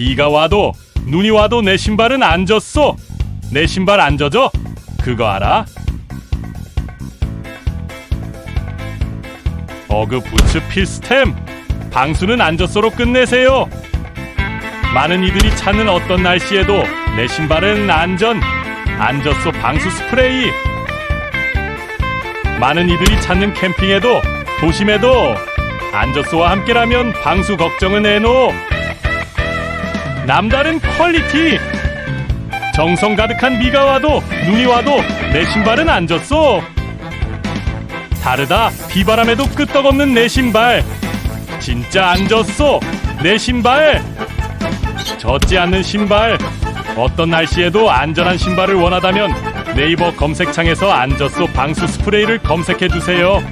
비가 와도 눈이 와도 내 신발은 안 젖소. 내 신발 안 젖어? 그거 알아? 어그 부츠 필스템. 방수는 안 젖소로 끝내세요. 많은 이들이 찾는 어떤 날씨에도 내 신발은 안전. 안 젖소 방수 스프레이. 많은 이들이 찾는 캠핑에도 도심에도 안저스와 함께라면 방수 걱정은 해노 남다른 퀄리티. 정성 가득한 비가 와도 눈이 와도 내 신발은 안 젖소. 다르다. 비바람에도 끄떡없는 내 신발. 진짜 안 젖소. 내 신발. 젖지 않는 신발. 어떤 날씨에도 안전한 신발을 원하다면 네이버 검색창에서 안저소 방수 스프레이를 검색해 주세요.